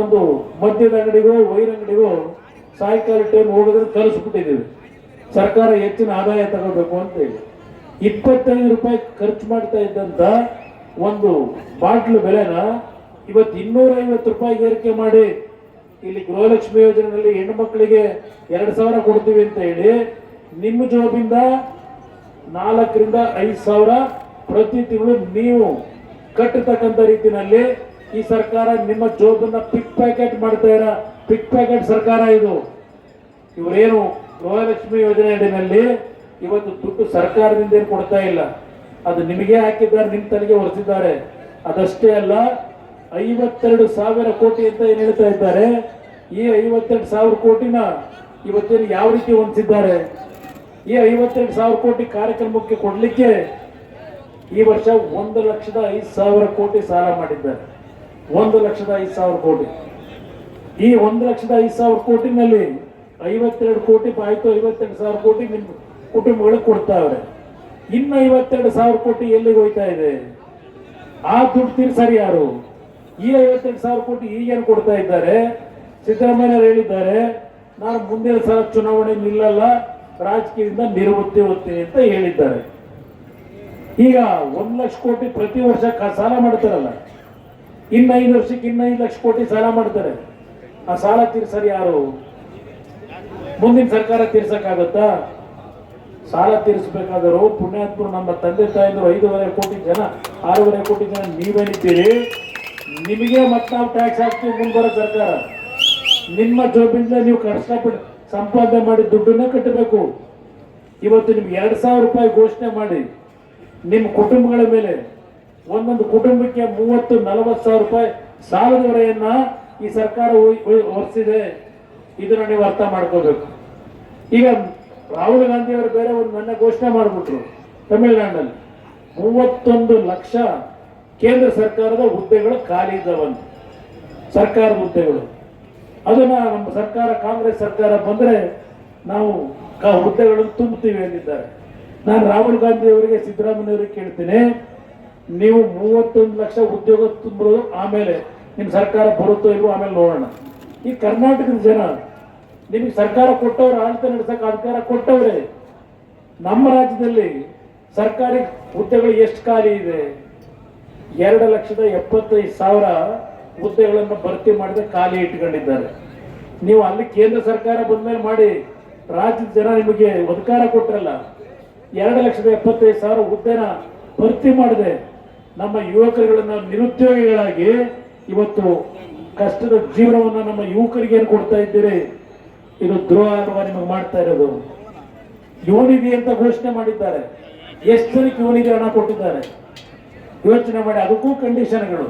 ಒಂದು ಮದ್ಯದ ಅಂಗಡಿಗೋ, ವೈನ್ ಅಂಗಡಿಗೋ ಸಾಯಂಕಾಲ ಟೈಮ್ ಹೋಗೋದ್ರೆ ಕಲಿಸ್ಬಿಟ್ಟಿದ್ದೀವಿ ಸರ್ಕಾರ ಹೆಚ್ಚಿನ ಆದಾಯ ತಗೋಬೇಕು ಅಂತ ಹೇಳಿ. ಇಪ್ಪತ್ತೈದು ರೂಪಾಯಿ ಖರ್ಚು ಮಾಡ್ತಾ ಇದ್ದಂಥ ಒಂದು ಬಾಟ್ಲು ಬೆಲೆನ ಇವತ್ತು ಇನ್ನೂರ ಐವತ್ತು ರೂಪಾಯಿ ಏರಿಕೆ ಮಾಡಿ ಇಲ್ಲಿ ಗೃಹಲಕ್ಷ್ಮಿ ಯೋಜನೆಯಲ್ಲಿ ಹೆಣ್ಣು ಮಕ್ಕಳಿಗೆ ಎರಡು ಸಾವಿರ ಕೊಡ್ತೀವಿ ಅಂತ ಹೇಳಿ ನಿಮ್ಮ ಜೋಬಿಂದ ನಾಲ್ಕರಿಂದ ಐದು ಸಾವಿರ ಪ್ರತಿ ತಿಂಗಳು ನೀವು ಕಟ್ಟತಕ್ಕಂಥ ರೀತಿಯಲ್ಲಿ ಈ ಸರ್ಕಾರ ನಿಮ್ಮ ಜೋಬನ್ನ ಪಿಕ್ ಪ್ಯಾಕೆಟ್ ಮಾಡ್ತಾ ಇರ ಪಿಕ್ ಪ್ಯಾಕೆಟ್ ಸರ್ಕಾರ ಇದು. ಇವರೇನು ಗೃಹಲಕ್ಷ್ಮಿ ಯೋಜನೆ ಅಡಿನಲ್ಲಿ ಇವತ್ತು ದುಡ್ಡು ಸರ್ಕಾರದಿಂದ ಏನು ಕೊಡ್ತಾ ಇಲ್ಲ. ಅದು ನಿಮಗೆ ಹಾಕಿದ್ದಾರೆ, ನಿಮ್ಮ ತಲೆಗೆ ಹೊರಿಸಿದ್ದಾರೆ ಅದಷ್ಟೇ ಅಲ್ಲ ಐವತ್ತೆರಡು ಸಾವಿರ ಕೋಟಿ ಅಂತ ಏನು ಹೇಳ್ತಾ ಇದ್ದಾರೆ? ಈ ಐವತ್ತೆರಡು ಸಾವಿರ ಕೋಟಿನ ಇವತ್ತೇನು ಯಾವ ರೀತಿ ಹೊಂದಿಸಿದ್ದಾರೆ? ಈ ಐವತ್ತೆರಡು ಸಾವಿರ ಕೋಟಿ ಕಾರ್ಯಕ್ರಮಕ್ಕೆ ಕೊಡಲಿಕ್ಕೆ ಈ ವರ್ಷ ಒಂದು ಲಕ್ಷದ ಐದು ಸಾವಿರ ಕೋಟಿ ಸಾಲ ಮಾಡಿದ್ದಾರೆ. ಒಂದು ಲಕ್ಷದ ಐದು ಸಾವಿರ ಕೋಟಿ. ಈ ಒಂದು ಲಕ್ಷದ ಐದು ಸಾವಿರ ಕೋಟಿನಲ್ಲಿ ಐವತ್ತೆರಡು ಕೋಟಿ ಪಾಯಿತು ಐವತ್ತೆರಡು ಸಾವಿರ ಕೋಟಿ ನಿಮ್ಮ ಕುಟುಂಬಗಳಿಗೆ ಕೊಡ್ತಾವ್ರೆ ಇನ್ನು ಐವತ್ತೆರಡು ಸಾವಿರ ಕೋಟಿ ಎಲ್ಲಿಗೆ ಹೋಯ್ತಾ ಇದೆ? ಆ ದುಡ್ಡು ತೀರ್ಸರಿ ಯಾರು? ಈ ಐವತ್ತೈದು ಸಾವಿರ ಕೋಟಿ ಈಗೇನು ಕೊಡ್ತಾ ಇದ್ದಾರೆ? ಸಿದ್ದರಾಮಯ್ಯ ಹೇಳಿದ್ದಾರೆ, ನಾನು ಮುಂದಿನ ಸಲ ಚುನಾವಣೆ ನಿಲ್ಲಲ್ಲ, ರಾಜಕೀಯದಿಂದ ನಿವೃತ್ತಿ ಹೋಗ್ತೀನಿ ಅಂತ ಹೇಳಿದ್ದಾರೆ. ಈಗ ಒಂದ್ ಲಕ್ಷ ಕೋಟಿ ಪ್ರತಿ ವರ್ಷ ಸಾಲ ಮಾಡ್ತಾರಲ್ಲ ಇನ್ನೈದು ವರ್ಷಕ್ಕೆ ಇನ್ನೈದು ಲಕ್ಷ ಕೋಟಿ ಸಾಲ ಮಾಡ್ತಾರೆ. ಆ ಸಾಲ ತೀರ್ಸರಿ ಯಾರು? ಮುಂದಿನ ಸರ್ಕಾರ ತೀರ್ಸಕ್ಕಾಗತ್ತಾ? ಸಾಲ ತೀರಿಸಬೇಕಾದರೂ ಪುಣ್ಯಾತ್ಮರು ನಮ್ಮ ತಂದೆ ತಾಯಿದ್ರು ಐದೂವರೆ ಕೋಟಿ ಜನ, ಆರೂವರೆ ಕೋಟಿ ಜನ ನೀವೇನಿದ್ದೀರಿ ನಿಮಗೆ ಮತ್ತೆ ನಾವು ಟ್ಯಾಕ್ಸ್ ಹಾಕ್ತೀವಿ ಮುಂಬರೋ ಸರ್ಕಾರ. ನಿಮ್ಮ ಜೋಬಿಂದ ನೀವು ಕಷ್ಟಪಟ್ಟು ಸಂಪಾದನೆ ಮಾಡಿ ದುಡ್ಡನ್ನ ಕಟ್ಟಬೇಕು. ಇವತ್ತು ನಿಮ್ಗೆ ಎರಡು ಸಾವಿರ ರೂಪಾಯಿ ಘೋಷಣೆ ಮಾಡಿ, ನಿಮ್ಮ ಕುಟುಂಬಗಳ ಮೇಲೆ ಒಂದೊಂದು ಕುಟುಂಬಕ್ಕೆ ಮೂವತ್ತು, ನಲವತ್ತು ಸಾವಿರ ರೂಪಾಯಿ ಸಾಲದ ಹೊರೆಯನ್ನ ಈ ಸರ್ಕಾರ ಹೊರಿಸಿದೆ ಇದನ್ನ ನೀವು ಅರ್ಥ ಮಾಡ್ಕೋಬೇಕು. ಈಗ ರಾಹುಲ್ ಗಾಂಧಿ ಅವರು ಬೇರೆ ಒಂದು ನನ್ನ ಘೋಷಣೆ ಮಾಡಿಬಿಟ್ರು ತಮಿಳ್ನಾಡಲ್ಲಿ. ಮೂವತ್ತೊಂದು ಲಕ್ಷ ಕೇಂದ್ರ ಸರ್ಕಾರದ ಹುದ್ದೆಗಳು ಖಾಲಿ ಇದ್ದಾವಂತ. ಸರ್ಕಾರದ ಹುದ್ದೆಗಳು. ಅದನ್ನ ನಮ್ಮ ಸರ್ಕಾರ, ಕಾಂಗ್ರೆಸ್ ಸರ್ಕಾರ ಬಂದ್ರೆ ನಾವು ಹುದ್ದೆಗಳನ್ನು ತುಂಬುತ್ತೀವಿ ಎಂದಿದ್ದಾರೆ. ನಾನು ರಾಹುಲ್ ಗಾಂಧಿ ಅವರಿಗೆ, ಸಿದ್ದರಾಮಯ್ಯ ಕೇಳ್ತೀನಿ, ನೀವು ಮೂವತ್ತೊಂದು ಲಕ್ಷ ಉದ್ಯೋಗ ತುಂಬೋದು ಆಮೇಲೆ ನಿಮ್ಮ ಸರ್ಕಾರ ಬರುತ್ತೋ ಇಲ್ವೋ ಆಮೇಲೆ ನೋಡೋಣ. ಈ ಕರ್ನಾಟಕದ ಜನ, ನಿಮಗೆ ಸರ್ಕಾರ ಕೊಟ್ಟವ್ರು, ಆಡಳಿತ ನಡೆಸಕ್ಕೆ ಅಧಿಕಾರ ಕೊಟ್ಟವ್ರೆ, ನಮ್ಮ ರಾಜ್ಯದಲ್ಲಿ ಸರ್ಕಾರಿ ಹುದ್ದೆಗಳು ಎಷ್ಟು ಖಾಲಿ ಇದೆ? ಎರಡು ಲಕ್ಷದ ಎಪ್ಪತ್ತೈದು ಸಾವಿರ ಹುದ್ದೆಗಳನ್ನು ಭರ್ತಿ ಮಾಡದೆ ಖಾಲಿ ಇಟ್ಕೊಂಡಿದ್ದಾರೆ. ನೀವು ಅಲ್ಲಿ ಕೇಂದ್ರ ಸರ್ಕಾರ ಬಂದ್ಮೇಲೆ ಮಾಡಿ, ರಾಜ್ಯದ ಜನ ನಿಮಗೆ ಅಧಿಕಾರ ಕೊಟ್ಟರಲ್ಲ ಎರಡು ಲಕ್ಷದ ಎಪ್ಪತ್ತೈದು ಸಾವಿರ ಹುದ್ದೆನ ಭರ್ತಿ ಮಾಡದೆ ನಮ್ಮ ಯುವಕರುಗಳನ್ನ ನಿರುದ್ಯೋಗಿಗಳಾಗಿ ಇವತ್ತು ಕಷ್ಟದ ಜೀವನವನ್ನು ನಮ್ಮ ಯುವಕರಿಗೆ ಏನು ಕೊಡ್ತಾ ಇದ್ದೀರಿ? ಇದು ದ್ರೋಹ ನಿಮಗೆ ಮಾಡ್ತಾ ಇರೋದು. ಯುವನಿಧಿ ಅಂತ ಘೋಷಣೆ ಮಾಡಿದ್ದಾರೆ. ಎಷ್ಟು ಜನಕ್ಕೆ ಯುವನಿಧಿ ಹಣ ಕೊಟ್ಟಿದ್ದಾರೆ? ಯೋಚನೆ ಮಾಡಿ ಅದಕ್ಕೂ ಕಂಡೀಷನ್ಗಳು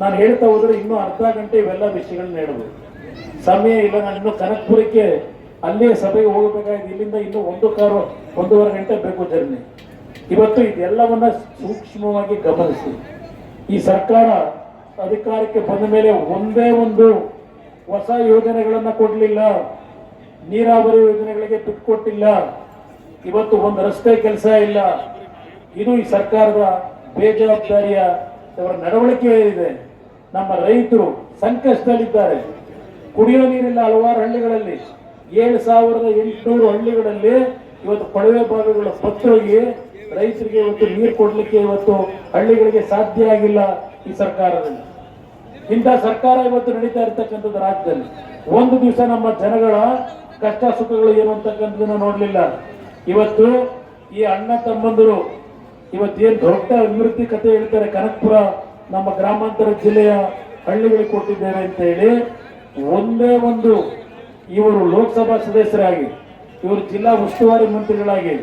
ನಾನು ಹೇಳ್ತಾ ಹೋದರೆ ಇನ್ನೂ ಅರ್ಧ ಗಂಟೆ ಇವೆಲ್ಲ ವಿಷಯಗಳನ್ನ ಹೇಳ್ಬೋದು ಸಮಯ ಇಲ್ಲ, ನಾನು ಇನ್ನು ಕನಕ್ಪುರಕ್ಕೆ ಅಲ್ಲೇ ಸಭೆಗೆ ಹೋಗಬೇಕಾಗಿದೆ. ಇಲ್ಲಿಂದ ಇನ್ನೂ ಒಂದು ಕಾರು, ಒಂದೂವರೆ ಗಂಟೆ ಬೇಕು ಜರ್ನಿ. ಇವತ್ತು ಇದೆಲ್ಲವನ್ನ ಸೂಕ್ಷ್ಮವಾಗಿ ಗಮನಿಸಿ. ಈ ಸರ್ಕಾರ ಅಧಿಕಾರಕ್ಕೆ ಬಂದ ಮೇಲೆ ಒಂದೇ ಒಂದು ಹೊಸ ಯೋಜನೆಗಳನ್ನು ಕೊಡಲಿಲ್ಲ. ನೀರಾವರಿ ಯೋಜನೆಗಳಿಗೆ ದುಡ್ಡು ಕೊಟ್ಟಿಲ್ಲ. ಇವತ್ತು ಒಂದು ರಸ್ತೆ ಕೆಲಸ ಇಲ್ಲ. ಇದು ಈ ಸರ್ಕಾರದ ಬೇಜವಾಬ್ದಾರಿಯ ಅವರ ನಡವಳಿಕೆ ಇದೆ ನಮ್ಮ ರೈತರು ಸಂಕಷ್ಟದಲ್ಲಿದ್ದಾರೆ. ಕುಡಿಯೋ ನೀರಿಲ್ಲ ಹಲವಾರು ಹಳ್ಳಿಗಳಲ್ಲಿ, ಏಳು ಸಾವಿರದ ಎಂಟುನೂರು ಹಳ್ಳಿಗಳಲ್ಲಿ ಇವತ್ತು ಕೊಳವೆ ಬಾವಿಗಳು ಬತ್ತೋಗಿ ರೈತರಿಗೆ ಇವತ್ತು ನೀರು ಕೊಡಲಿಕ್ಕೆ ಇವತ್ತು ಹಳ್ಳಿಗಳಿಗೆ ಸಾಧ್ಯ ಆಗಿಲ್ಲ ಈ ಸರ್ಕಾರದಲ್ಲಿ. ಇಂಥ ಸರ್ಕಾರ ಇವತ್ತು ನಡೀತಾ ಇರ್ತಕ್ಕಂಥದ್ದು ರಾಜ್ಯದಲ್ಲಿ. ಒಂದು ದಿವಸ ನಮ್ಮ ಜನಗಳ ಕಷ್ಟ ಸುಖಗಳು ಏನು ಅಂತಕ್ಕಂಥದನ್ನ ನೋಡಲಿಲ್ಲ. ಇವತ್ತು ಈ ಅಣ್ಣ ತಮ್ಮಂದರು ಇವತ್ತೇನು ದೊಡ್ಡ ಅಭಿವೃದ್ಧಿ ಕತೆ ಹೇಳ್ತಾರೆ ಕನಕ್ಪುರ, ನಮ್ಮ ಗ್ರಾಮಾಂತರ ಜಿಲ್ಲೆಯ ಹಳ್ಳಿಗಳಿಗೆ ಕೊಟ್ಟಿದ್ದೇವೆ ಅಂತ ಹೇಳಿ ಒಂದೇ ಒಂದು ಇವರು ಲೋಕಸಭಾ ಸದಸ್ಯರಾಗಿ, ಇವರು ಜಿಲ್ಲಾ ಉಸ್ತುವಾರಿ ಮಂತ್ರಿಗಳಾಗಿ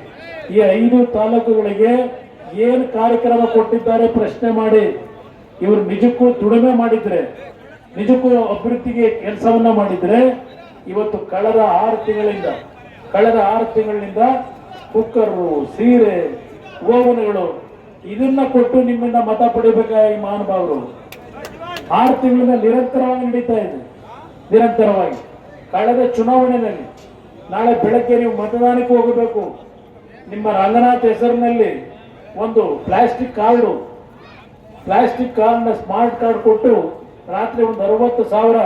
ಈ ಐದು ತಾಲೂಕುಗಳಿಗೆ ಏನು ಕಾರ್ಯಕ್ರಮ ಕೊಟ್ಟಿದ್ದಾರೆ ಪ್ರಶ್ನೆ ಮಾಡಿ, ಇವರು ನಿಜಕ್ಕೂ ದುಡಿಮೆ ಮಾಡಿದ್ರೆ, ನಿಜಕ್ಕೂ ಅಭಿವೃದ್ಧಿಗೆ ಕೆಲಸವನ್ನ ಮಾಡಿದ್ರೆ, ಇವತ್ತು ಕಳೆದ ಆರು ತಿಂಗಳಿಂದ, ಕಳೆದ ಆರು ತಿಂಗಳಿಂದ ಕುಕ್ಕರು, ಸೀರೆ ಓವನ್ಗಳು ಇದನ್ನ ಕೊಟ್ಟು ನಿಮ್ಮಿಂದ ಮತ ಪಡಿಬೇಕ ಈ ಮಹಾನುಭಾವರು? ಆರು ತಿಂಗಳಿಂದ ನಿರಂತರವಾಗಿ ನಡೀತಾ ಇದೆ. ನಿರಂತರವಾಗಿ. ಕಳೆದ ಚುನಾವಣೆಯಲ್ಲಿ ನಾಳೆ ಬೆಳಗ್ಗೆ ನೀವು ಮತದಾನಕ್ಕೆ ಹೋಗಬೇಕು. ನಿಮ್ಮ ರಂಗನಾಥ್ ಹೆಸರಿನಲ್ಲಿ ಒಂದು ಪ್ಲಾಸ್ಟಿಕ್ ಕಾರ್ಡು, ಪ್ಲಾಸ್ಟಿಕ್ ಕಾರ್ಡ್ನ ಸ್ಮಾರ್ಟ್ ಕಾರ್ಡ್ ಕೊಟ್ಟು ರಾತ್ರಿ ಒಂದು ಅರವತ್ತು ಸಾವಿರ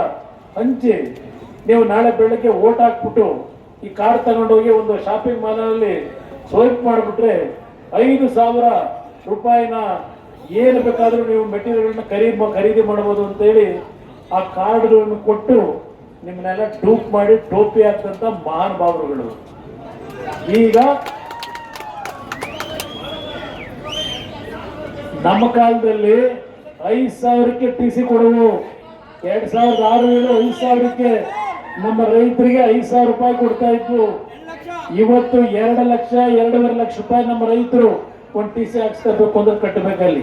ಹಂಚಿ ನೀವು ನಾಳೆ ಬೆಳಗ್ಗೆ ಓಟ್ ಹಾಕ್ಬಿಟ್ಟು ಈ ಕಾರ್ಡ್ ತಗೊಂಡೋಗಿ ಒಂದು ಶಾಪಿಂಗ್ ಮಾಲ್ನಲ್ಲಿ ಸ್ವೈಪ್ ಮಾಡಿಬಿಟ್ರೆ ಐದು ಸಾವಿರ ರೂಪಾಯಿನ ಏನು ಬೇಕಾದರೂ ನೀವು ಮೆಟೀರಿಯಲ್ಗಳನ್ನ ಖರೀದಿ ಖರೀದಿ ಮಾಡಬಹುದು ಅಂತೇಳಿ ಆ ಕಾರ್ಡ್ಗಳನ್ನು ಕೊಟ್ಟು ನಿಮ್ಮನ್ನೆಲ್ಲ ಡೂಪ್ ಮಾಡಿ ಟೋಪಿ ಹಾಕ್ತಂತ ಮಹಾನುಭಾವರುಗಳು ಈಗ ನಮ್ಮ ಕಾಲದಲ್ಲಿ ಐದು ಸಾವಿರಕ್ಕೆ ಟಿ ಸಿ ಕೊಡುವು ಎರಡ್ ಸಾವಿರದ ಆರು ಏಳು ಐದು ಸಾವಿರಕ್ಕೆ ನಮ್ಮ ರೈತರಿಗೆ ಐದು ಸಾವಿರ ರೂಪಾಯಿ ಕೊಡ್ತಾ ಇತ್ತು ಇವತ್ತು ಎರಡು ಲಕ್ಷ, ಎರಡೂವರೆ ಲಕ್ಷ ರೂಪಾಯಿ ನಮ್ಮ ರೈತರು ಒಂದು ಟಿ ಸಿ ಹಾಕ್ಸ್ಕೋಬೇಕು ಅಂದ್ರೆ ಕಟ್ಟಬೇಕಲ್ಲಿ.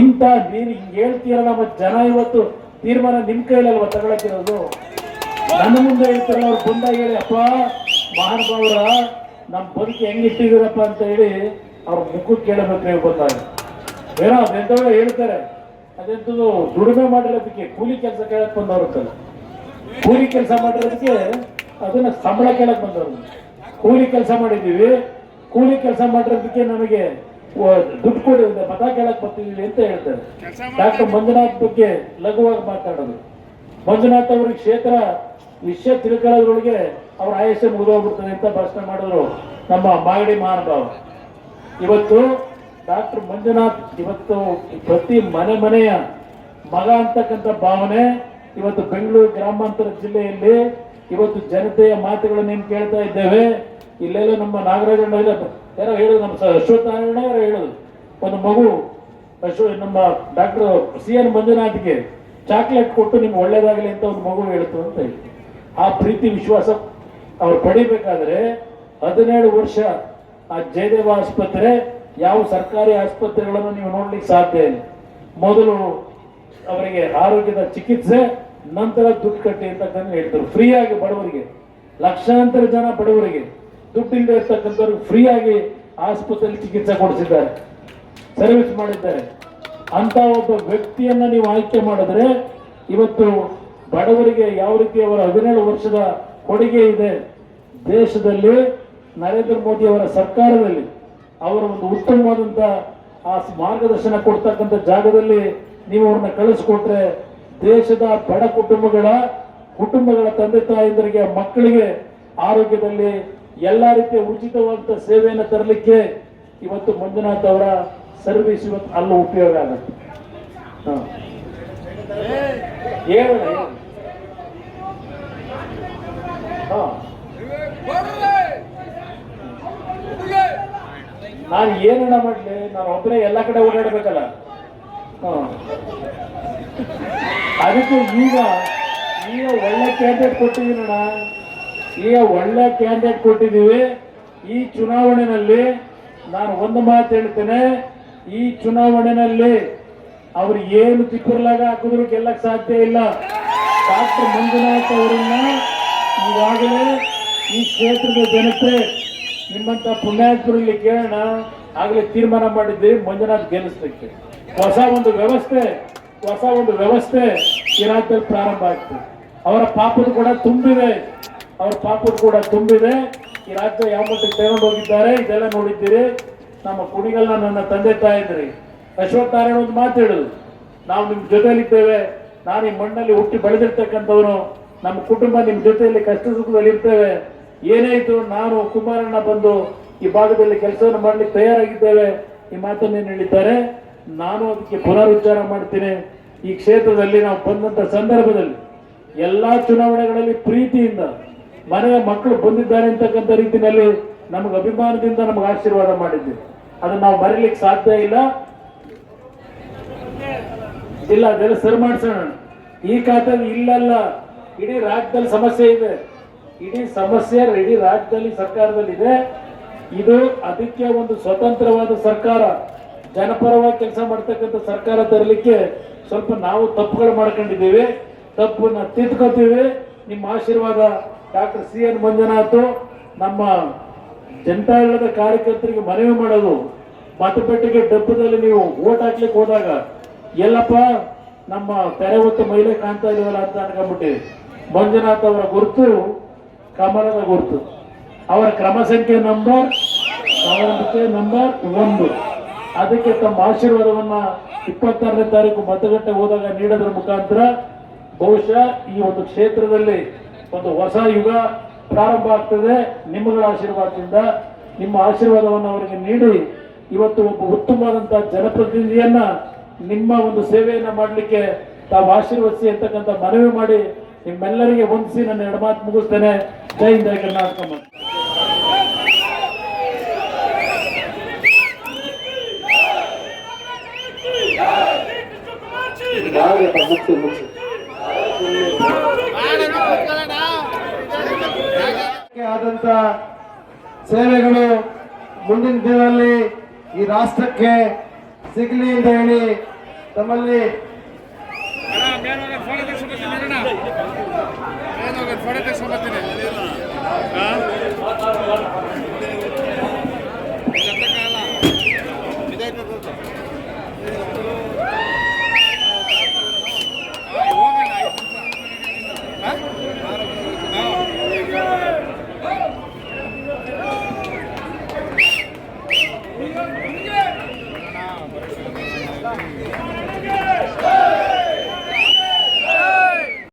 ಇಂಥ ನೀನು ಹಿಂಗ್ ಹೇಳ್ತೀರ ನಮ್ಮ ಜನ ಇವತ್ತು ತೀರ್ಮಾನ ನಿಮ್ ಕೈಲಲ್ವ ತಗೊಳಕಿರೋದು ನನ್ನ ಮುಂದೆ ಹೇಳ್ತಾರೆ ಅವ್ರು ಬಂದಾಗ ಹೇಳಿ, ಅಪ್ಪ, ಮಹಾನುಭಾವರ ನಮ್ಮ ಬದುಕು ಹೆಂಗ್ ಇಟ್ಟಿದ್ದೀರಪ್ಪ ಅಂತ ಹೇಳಿ ಅವ್ರ ಮುಖಕ್ಕೆ ಕೇಳಬೇಕು ನೀವು ಬಂದಾಗ ಏನೋ ಅದೆಂತವ್ರು ಹೇಳ್ತಾರೆ. ಅದೆಂತದ್ದು ದುಡಿಮೆ ಮಾಡಿರೋದಕ್ಕೆ ಕೂಲಿ ಕೆಲಸ ಕೇಳಕ್ ಬಂದವ್ರು ಕೂಲಿ ಕೆಲಸ ಮಾಡಿರೋದಕ್ಕೆ ಅದನ್ನ ಸಂಬಳ ಕೇಳಕ್ ಬಂದವರು. ಕೂಲಿ ಕೆಲಸ ಮಾಡಿದ್ದೀವಿ. ಕೂಲಿ ಕೆಲಸ ಮಾಡಿರೋದಕ್ಕೆ ನಮಗೆ ದುಡ್ಡು ಕೊಡಿ ಮತ ಕೇಳಕ್ ಬರ್ತಿದ್ದೀವಿ ಅಂತ ಹೇಳ್ತಾರೆ. ಡಾಕ್ಟರ್ ಮಂಜುನಾಥ್ ಬಗ್ಗೆ ಲಘುವಾಗಿ ಮಾತಾಡೋದು. ಮಂಜುನಾಥ್ ಅವ್ರಿಗೆ ಕ್ಷೇತ್ರ ವಿಷಯ ತಿಳ್ಕೊಳ್ಳೋದ್ರೊಳಗೆ ಅವ್ರ ಆಯಸ್ಸೆ ಮುಗಿದೋಗ್ಬಿಡ್ತದೆ ಅಂತ ಭಾಷಣ ಮಾಡಿದ್ರು ನಮ್ಮ ಮಾಗಡಿ ಮಹಾನುಭಾವ ಇವತ್ತು ಡಾಕ್ಟರ್ ಮಂಜುನಾಥ್ ಇವತ್ತು ಪ್ರತಿ ಮನೆ ಮನೆಯ ಮಗ ಅಂತಕ್ಕಂಥ ಭಾವನೆ ಇವತ್ತು ಬೆಂಗಳೂರು ಗ್ರಾಮಾಂತರ ಜಿಲ್ಲೆಯಲ್ಲಿ ಇವತ್ತು ಜನತೆಯ ಮಾತುಗಳನ್ನು ಏನು ಕೇಳ್ತಾ ಇದ್ದೇವೆ? ಇಲ್ಲೆಲ್ಲ ನಮ್ಮ ನಾಗರಾಜಣ್ಣ ಇಲ್ಲ. ಯಾರೋ ಹೇಳೋದು ನಮ್ಮ ಸ- ಅಶ್ವಥ್ ನಾರಾಯಣ ಯಾರೋ ಹೇಳೋದು. ಒಂದು ಮಗು, ಅಶ್ವ, ನಮ್ಮ ಡಾಕ್ಟರ್ ಸಿ ಎನ್ ಮಂಜುನಾಥ್ಗೆ ಚಾಕ್ಲೇಟ್ ಕೊಟ್ಟು ನಿಮ್ಗೆ ಒಳ್ಳೇದಾಗಲಿ ಅಂತ ಒಂದು ಮಗು ಹೇಳ್ತು ಅಂತ ಹೇಳಿ. ಆ ಪ್ರೀತಿ, ವಿಶ್ವಾಸ ಅವ್ರು ಪಡಿಬೇಕಾದ್ರೆ ಹದಿನೇಳು ವರ್ಷ ಆ ಜಯದೇವ ಆಸ್ಪತ್ರೆ, ಯಾವ ಸರ್ಕಾರಿ ಆಸ್ಪತ್ರೆಗಳನ್ನು ನೀವು ನೋಡ್ಲಿಕ್ಕೆ ಸಾಧ್ಯ ಇಲ್ಲ. ಮೊದಲು ಅವರಿಗೆ ಆರೋಗ್ಯದ ಚಿಕಿತ್ಸೆ ನಂತರ ದುಡ್ಡು ಕಟ್ಟಿ ಅಂತಕ್ಕಂಥ ಹೇಳ್ತಾರೆ ಫ್ರೀ ಆಗಿ ಬಡವರಿಗೆ. ಲಕ್ಷಾಂತರ ಜನ ಬಡವರಿಗೆ ದುಡ್ಡು ಇಲ್ಲದೆ ಇರ್ತಕ್ಕಂಥವ್ರಿಗೆ ಫ್ರೀ ಆಗಿ ಆಸ್ಪತ್ರೆಯಲ್ಲಿ ಚಿಕಿತ್ಸೆ ಕೊಡಿಸಿದ್ದಾರೆ, ಸರ್ವಿಸ್ ಮಾಡಿದ್ದಾರೆ. ಅಂತ ಒಬ್ಬ ವ್ಯಕ್ತಿಯನ್ನ ನೀವು ಆಯ್ಕೆ ಮಾಡಿದ್ರೆ ಇವತ್ತು ಬಡವರಿಗೆ ಯಾವ ರೀತಿ ಅವರ ಹದಿನೇಳು ವರ್ಷದ ಕೊಡುಗೆ ಇದೆ ದೇಶದಲ್ಲಿ, ನರೇಂದ್ರ ಮೋದಿ ಅವರ ಸರ್ಕಾರದಲ್ಲಿ, ಅವರ ಒಂದು ಉತ್ತಮವಾದಂತ ಆ ಮಾರ್ಗದರ್ಶನ ಕೊಡ್ತಕ್ಕಂಥ ಜಾಗದಲ್ಲಿ ನೀವು ಅವ್ರನ್ನ ಕಳಿಸ್ಕೊಟ್ರೆ ದೇಶದ ಬಡ ಕುಟುಂಬಗಳ ಕುಟುಂಬಗಳ ತಂದೆ ತಾಯಂದರಿಗೆ, ಮಕ್ಕಳಿಗೆ ಆರೋಗ್ಯದಲ್ಲಿ ಎಲ್ಲ ರೀತಿಯ ಉಚಿತವಾದಂಥ ಸೇವೆಯನ್ನು ತರಲಿಕ್ಕೆ ಇವತ್ತು ಮಂಜುನಾಥ್ ಅವರ ಸರ್ವಿಸ್ ಇವತ್ತು ಅಲ್ಲೂ ಉಪಯೋಗ ಆಗುತ್ತೆ. ನಾನು ಏನಣ್ಣ ಮಾಡ್ಲಿ ನಾನು ಒಬ್ಬನೇ ಎಲ್ಲ ಕಡೆ ಓಡಾಡ್ಬೇಕಲ್ಲ. ಅದಕ್ಕೆ ಈಗ ಈಗ ಒಳ್ಳೆ ಕ್ಯಾಂಡಿಡೇಟ್ ಕೊಟ್ಟಿದ್ದೀವಿ ಅಣ್ಣ ಈಗ ಒಳ್ಳೆ ಕ್ಯಾಂಡಿಡೇಟ್ ಕೊಟ್ಟಿದ್ದೀವಿ. ಈ ಚುನಾವಣೆಯಲ್ಲಿ ನಾನು ಒಂದು ಮಾತು ಹೇಳ್ತೇನೆ. ಈ ಚುನಾವಣೆಯಲ್ಲಿ ಅವ್ರು ಏನು ಚಿಕ್ಕರ್ಲಾಗ ಹಾಕಿದ್ರು ಗೆಲ್ಲಕ್ಕೆ ಸಾಧ್ಯ ಇಲ್ಲ. ಡಾಕ್ಟರ್ ಮಂಜುನಾಥ್ ಅವರನ್ನ ಈಗಾಗಲೇ ಈ ಕ್ಷೇತ್ರದ ಜನತೆ ನಿಮ್ಮಂತ ಪುಣ್ಯಾತ್ಮರಲ್ಲಿ ಕೇಳೋಣ. ಆಗಲೇ ತೀರ್ಮಾನ ಮಾಡಿದ್ವಿ. ಮಂಜುನಾಥ್ ಗೆಲ್ಲಿಸ್ಲಿಕ್ಕೆ. ಹೊಸ ಒಂದು ವ್ಯವಸ್ಥೆ, ಹೊಸ ಒಂದು ವ್ಯವಸ್ಥೆ ಈ ರಾಜ್ಯದಲ್ಲಿ ಪ್ರಾರಂಭ ಆಗ್ತದೆ ಅವರ ಪಾಪದ ಕೂಡ ತುಂಬಿದೆ. ಅವರ ಪಾಪದ ಕೂಡ ತುಂಬಿದೆ. ಈ ರಾಜ್ಯ ಯಾವ ಮಟ್ಟಿಗೆ ತಗೊಂಡು ಹೋಗಿದ್ದಾರೆ ಇದೆಲ್ಲ ನೋಡಿದ್ದೀರಿ. ನಮ್ಮ ಕುಡಿಗಳನ್ನ ನನ್ನ ತಂದೆ ತಾಯಿದ್ರಿ. ಅಶ್ವತ್ಥನಾರಾಯಣ ಒಂದು ಮಾತು ಹೇಳುದು. ನಾವು ನಿಮ್ಮ ಜೊತೆಯಲ್ಲಿದ್ದೇವೆ. ನಾನು ಈ ಮಣ್ಣಲ್ಲಿ ಹುಟ್ಟಿ ಬೆಳೆದಿರ್ತಕ್ಕಂಥವನು. ನಮ್ಮ ಕುಟುಂಬ ನಿಮ್ಮ ಜೊತೆಯಲ್ಲಿ ಕಷ್ಟ ಸುಖದಲ್ಲಿ ಇರ್ತೇವೆ. ಏನೇ ಇದ್ರು ನಾನು ಕುಮಾರಣ್ಣ ಬಂದು ಈ ಭಾಗದಲ್ಲಿ ಕೆಲಸವನ್ನು ಮಾಡಲಿಕ್ಕೆ ತಯಾರಾಗಿದ್ದೇವೆ. ಈ ಮಾತನ್ನು ಏನ್ ಹೇಳಿದ್ದಾರೆ? ನಾನು ಅದಕ್ಕೆ ಪುನರುಚ್ಚಾರ ಮಾಡ್ತೇನೆ. ಈ ಕ್ಷೇತ್ರದಲ್ಲಿ ನಾವು ಬಂದಂತ ಸಂದರ್ಭದಲ್ಲಿ ಎಲ್ಲಾ ಚುನಾವಣೆಗಳಲ್ಲಿ ಪ್ರೀತಿಯಿಂದ ಮನೆಯ ಮಕ್ಕಳು ಬಂದಿದ್ದಾರೆ ಅಂತಕ್ಕಂಥ ರೀತಿಯಲ್ಲಿ ನಮಗೆ ಅಭಿಮಾನದಿಂದ ನಮಗೆ ಆಶೀರ್ವಾದ ಮಾಡಿದ್ದೆ ಅದನ್ನ ನಾವು ಮರೀಲಿಕ್ಕೆ ಸಾಧ್ಯ ಇಲ್ಲ. ಇಲ್ಲ, ಅದೆಲ್ಲ ಸರಿ ಮಾಡಿಸೋಣ. ಈ ಖಾತೆಯಲ್ಲಿ ಇಲ್ಲಲ್ಲ. ಇಡೀ ರಾಜ್ಯದಲ್ಲಿ ಸಮಸ್ಯೆ ಇದೆ. ಇಡೀ ಸಮಸ್ಯೆ ಇಡೀ ರಾಜ್ಯದಲ್ಲಿ ಸರ್ಕಾರದಲ್ಲಿ ಇದೆ ಇದು ಅದಕ್ಕೆ ಒಂದು ಸ್ವತಂತ್ರವಾದ ಸರ್ಕಾರ. ಜನಪರವಾಗಿ ಕೆಲಸ ಮಾಡ್ತಕ್ಕಂಥ ಸರ್ಕಾರ ತರಲಿಕ್ಕೆ ಸ್ವಲ್ಪ ನಾವು ತಪ್ಪುಗಳು ಮಾಡ್ಕೊಂಡಿದ್ದೀವಿ. ತಪ್ಪನ್ನ ತಿದ್ಕೋತೀವಿ. ನಿಮ್ಮ ಆಶೀರ್ವಾದ ಡಾಕ್ಟರ್ ಸಿ ಎನ್ ಮಂಜುನಾಥ್, ನಮ್ಮ ಜನತಾದಳದ ಕಾರ್ಯಕರ್ತರಿಗೆ ಮನವಿ ಮಾಡೋದು. ಮತಪೆಟ್ಟಿಗೆ ಡಬ್ಬದಲ್ಲಿ ನೀವು ಓಟ್ ಹಾಕ್ಲಿಕ್ಕೆ ಹೋದಾಗ, ಎಲ್ಲಪ್ಪ, ನಮ್ಮ ತೆರೆ ಹೊತ್ತು ಮಹಿಳೆ ಕಾಣ್ತಾ ಇದೀವಲ್ಲ ಅಂತ ಅನ್ಕೊಂಡ್ಬಿಟ್ಟಿವಿ ಮಂಜುನಾಥ್ ಅವರ ಗುರುತು, ಕಮಲದ ಗುರುತು. ಅವರ ಕ್ರಮ ಸಂಖ್ಯೆ ನಂಬರ್ ನಂಬರ್ ಒಂದು. ಅದಕ್ಕೆ ತಮ್ಮ ಆಶೀರ್ವಾದವನ್ನ ಇಪ್ಪತ್ತಾರನೇ ತಾರೀಕು ಮತಗಟ್ಟೆ ಹೋದಾಗ ನೀಡೋದ್ರ ಮುಖಾಂತರ ಬಹುಶಃ ಈ ಒಂದು ಕ್ಷೇತ್ರದಲ್ಲಿ ಒಂದು ಹೊಸ ಯುಗ ಪ್ರಾರಂಭ ಆಗ್ತದೆ. ನಿಮ್ಮಗಳ ಆಶೀರ್ವಾದದಿಂದ, ನಿಮ್ಮ ಆಶೀರ್ವಾದವನ್ನು ಅವರಿಗೆ ನೀಡಿ, ಇವತ್ತು ಒಬ್ಬ ಉತ್ತಮವಾದಂತಹ ಜನಪ್ರತಿನಿಧಿಯನ್ನ ನಿಮ್ಮ ಒಂದು ಸೇವೆಯನ್ನ ಮಾಡಲಿಕ್ಕೆ ತಾವು ಆಶೀರ್ವದಿಸಿ ಅಂತಕ್ಕಂಥ ಮನವಿ ಮಾಡಿ ನಿಮ್ಮೆಲ್ಲರಿಗೆ ಹೊಂದಿಸಿ ನನ್ನ ಎಡಮಾತು ಮುಗಿಸ್ತೇನೆ. ಜೈ ಹಿಂದ್ ಆದಂತ ಸೇವೆಗಳು ಮುಂದಿನ ದಿನದಲ್ಲಿ ಈ ರಾಷ್ಟ್ರಕ್ಕೆ ಸಿಗಲಿ ಅಂತ ಹೇಳಿ ತಮ್ಮಲ್ಲಿ ಫೋಟೋ ತೆಗ್ಸ್ಕೊಂಬತ್ತೀನಿ